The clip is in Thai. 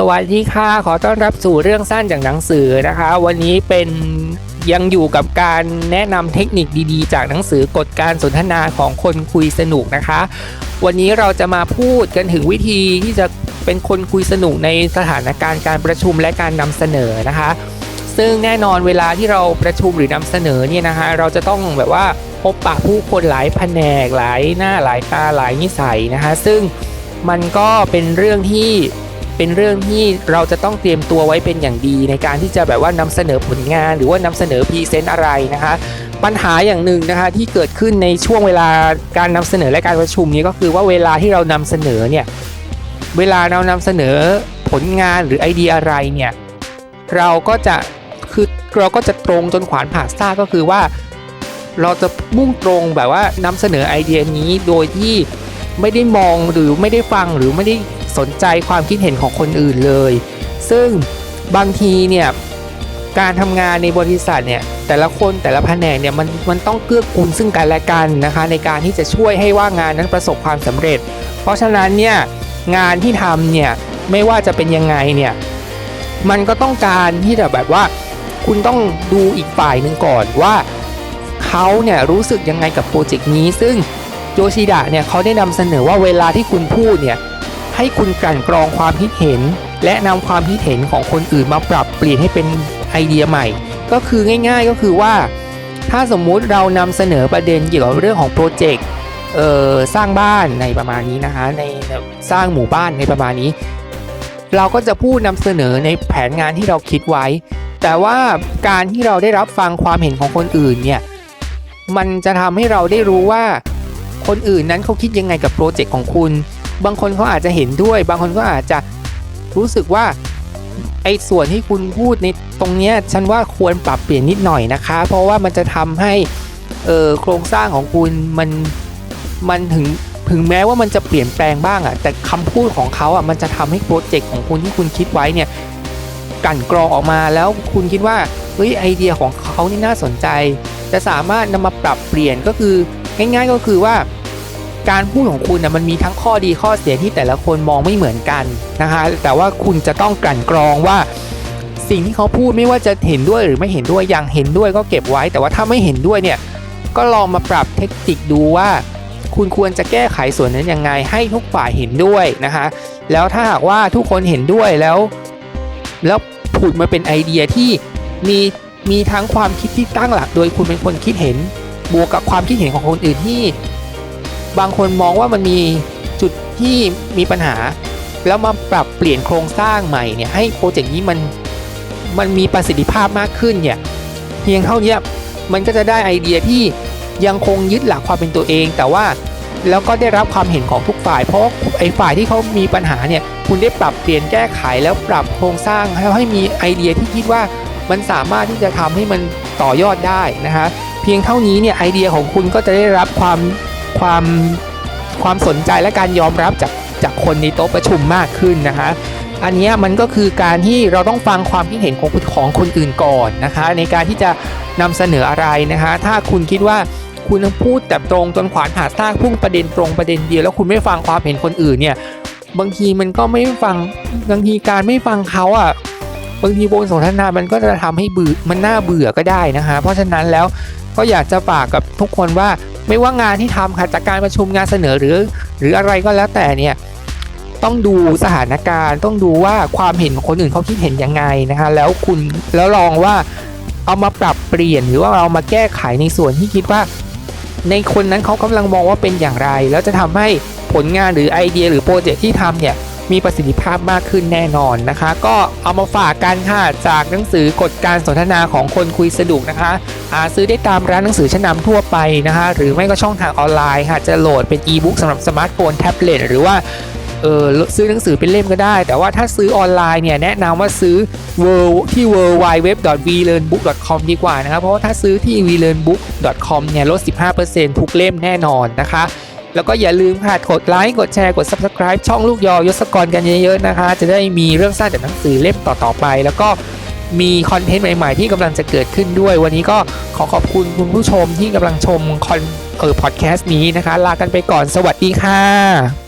สวัสดีค่ะ ขอต้อนรับสู่เรื่องสั้นจากหนังสือนะคะ วันนี้เป็นยังอยู่กับการแนะนำเทคนิคดีๆ จากหนังสือกฎการสนทนาของคนคุยสนุกนะคะ วันนี้เราจะมาพูดกันถึงวิธีที่จะเป็นคนคุยสนุกในสถานการณ์การประชุมและการนำเสนอนะคะ ซึ่งแน่นอนเวลาที่เราประชุมหรือนำเสนอเนี่ยนะคะ เราจะต้องแบบว่าพบปะผู้คนหลายแผนกหลายหน้าหลายตาหลายนิสัยนะคะ ซึ่งมันก็เป็นเรื่องที่ เป็นเรื่องที่เราจะต้องเตรียมตัวไว้เป็นอย่างดี ในการที่จะแบบว่านำเสนอผลงาน หรือว่านำเสนอพรีเซนต์อะไรนะคะ ปัญหาอย่างหนึ่งนะคะที่เกิดขึ้นในช่วงเวลาการนำเสนอและการประชุมนี้ก็คือว่าเวลาที่เรานำเสนอเนี่ยเวลาเรานำเสนอผลงานหรือไอเดียอะไรเนี่ยเราก็จะคือเราก็จะตรงจนขวานผ่าซากก็คือว่า เราจะมุ่งตรงแบบว่านำเสนอไอเดียนี้โดยที่ไม่ได้มองหรือไม่ได้ฟังหรือไม่ได้ สนใจความคิดเห็นของคนอื่นเลย ซึ่งบางทีเนี่ยการทำงานในบริษัทเนี่ยแต่ละคนแต่ละแผนกเนี่ยมันมันต้องเกื้อกูลซึ่งกันและกันนะคะ ในการที่จะช่วยให้ว่างานนั้นประสบความสำเร็จ เพราะฉะนั้นเนี่ยงานที่ทำเนี่ยไม่ว่าจะเป็นยังไงเนี่ยมันก็ต้องการที่จะแบบว่า คุณต้องดูอีกฝ่ายหนึ่งก่อนว่าเขาเนี่ยรู้สึกยังไงกับโปรเจกต์นี้ ซึ่งโยชิดะเนี่ยเขาได้นำเสนอว่าเวลาที่คุณพูดเนี่ย ให้คุณกลั่นกรองความคิดเห็น และนำความคิดเห็นของคนอื่นมาปรับเปลี่ยนให้เป็นไอเดียใหม่ ก็คือง่ายๆก็คือว่า ถ้าสมมุติเรานำเสนอประเด็นเกี่ยวกับเรื่องของโปรเจกต์เอ่อสร้างบ้านในประมาณนี้นะคะในสร้างหมู่บ้านในประมาณนี้ เราก็จะพูดนำเสนอในแผนงานที่เราคิดไว้ แต่ว่าการที่เราได้รับฟังความเห็นของคนอื่นเนี่ยมันจะทำให้เราได้รู้ว่าคนอื่นนั้นเขาคิดยังไงกับโปรเจกต์ของคุณ บางคนเขาอาจจะเห็นด้วย บางคนก็อาจจะรู้สึกว่าไอ้ส่วนที่คุณพูดในตรงเนี้ยฉันว่าควรปรับเปลี่ยนนิดหน่อยนะคะ เพราะว่ามันจะทำให้เออโครงสร้างของคุณมันมันถึงถึงแม้ว่ามันจะเปลี่ยนแปลงบ้างอะแต่คำพูดของเขาอะมันจะทำให้โปรเจกต์ของคุณที่คุณคิดไว้เนี่ยกั่นกรองออกมาแล้วคุณคิดว่าเฮ้ยไอเดียของเขานี่น่าสนใจ จะสามารถนำมาปรับเปลี่ยนก็คือง่าย ๆก็คือว่า การพูดของคุณนะมันมีทั้งข้อดีข้อเสียที่แต่ละคนมองไม่เหมือนกันนะคะแต่ว่าคุณจะต้องกลั่นกรองว่า สิ่งที่เขาพูดไม่ว่าจะเห็นด้วยหรือไม่เห็นด้วยอย่างเห็นด้วยก็เก็บไว้ แต่ว่าถ้าไม่เห็นด้วยเนี่ยก็ลองมาปรับเทคนิคดูว่าคุณควรจะแก้ไขส่วนนั้นยังไงให้ทุกฝ่ายเห็นด้วยนะคะแล้วถ้าหากว่าทุกคนเห็นด้วยแล้ว แล้วผุดมาเป็นไอเดียที่มีมีทั้งความคิดที่ตั้งหลัก โดยคุณเป็นคนคิดเห็นบวกกับความคิดเห็นของคนอื่นที่ บางคนมองว่ามันมีจุดที่มีปัญหา แล้วมาปรับเปลี่ยนโครงสร้างใหม่เนี่ยให้โปรเจกต์นี้มันมันมีประสิทธิภาพมากขึ้นเนี่ยเพียงเท่านี้มันก็จะได้ไอเดียที่ยังคงยึดหลักความเป็นตัวเอง แต่ว่าแล้วก็ได้รับความเห็นของทุกฝ่าย เพราะไอ้ฝ่ายที่เขามีปัญหาเนี่ยคุณได้ปรับเปลี่ยนแก้ไขแล้วปรับโครงสร้างให้ให้มีไอเดียที่คิดว่ามันสามารถที่จะทำให้มันต่อยอดได้นะคะเพียงเท่านี้เนี่ยไอเดียของคุณก็จะได้รับความ ความความสนใจและการยอมรับจากจากคนในโต๊ะประชุมมากขึ้นนะคะอันนี้มันก็คือการที่เราต้องฟังความคิดเห็นของของคนอื่นก่อนนะคะ ในการที่จะนำเสนออะไรนะคะถ้าคุณคิดว่าคุณพูดแต่ตรงจนขวานผ่าซากพุ่งประเด็นตรงประเด็นเดียวแล้วคุณไม่ฟังความเห็นคนอื่นเนี่ยบางทีมันก็ไม่ฟังบางทีการไม่ฟังเขาอะบางทีบนสนทนามันก็จะทำให้เบื่อมันน่าเบื่อก็ได้นะคะเพราะฉะนั้นแล้ว ก็อยากจะฝากกับทุกคนว่าไม่ว่างานที่ทำค่ะจากการประชุมงานเสนอหรือ หรืออะไรก็แล้วแต่เนี่ยต้องดูสถานการณ์ต้องดูว่าความเห็นของคนอื่นเขาคิดเห็นยังไงนะคะแล้วคุณแล้วลองว่าเอามาปรับเปลี่ยนหรือว่าเอามาแก้ไขในส่วนที่คิดว่า ในคนนั้นเขากำลังมองว่าเป็นอย่างไร แล้วจะทำให้ผลงานหรือไอเดียหรือโปรเจกต์ที่ทำเนี่ย มีประสิทธิภาพมากขึ้นแน่นอนนะคะ ก็เอามาฝากกันค่ะจากหนังสือกฎการสนทนาของคนคุยสนุกนะคะหาซื้อได้ตามร้านหนังสือชั้นนำทั่วไปนะคะ หรือไม่ก็ช่องทางออนไลน์ค่ะจะโหลดเป็นอีบุ๊กสำหรับสมาร์ทโฟนแท็บเล็ตหรือว่าเออซื้อหนังสือเป็นเล่มก็ได้ แต่ว่าถ้าซื้อออนไลน์เนี่ยแนะนำว่าซื้อ w w ที่ w w w v l e a r n b o o k c o m ดีกว่านะครับ เพราะว่าถ้าซื้อที่ v l e a r n b o o k c o m เนี่ยลด 15%ทุกเล่มแน่นอนนะคะ แล้วก็อย่าลืมค่ะกดไลค์กดแชร์กด Subscribe ช่องลูกยอยศกรกันเยอะๆนะคะ จะได้มีเรื่องสร้างจากหนังสือเล่มต่อๆไป แล้วก็มีคอนเทนต์ใหม่ๆ ที่กำลังจะเกิดขึ้นด้วย วันนี้ก็ขอขอบคุณคุณผู้ชมที่กำลังชมคอนเออพอดแคสต์นี้นะคะ ลากันไปก่อนสวัสดีค่ะ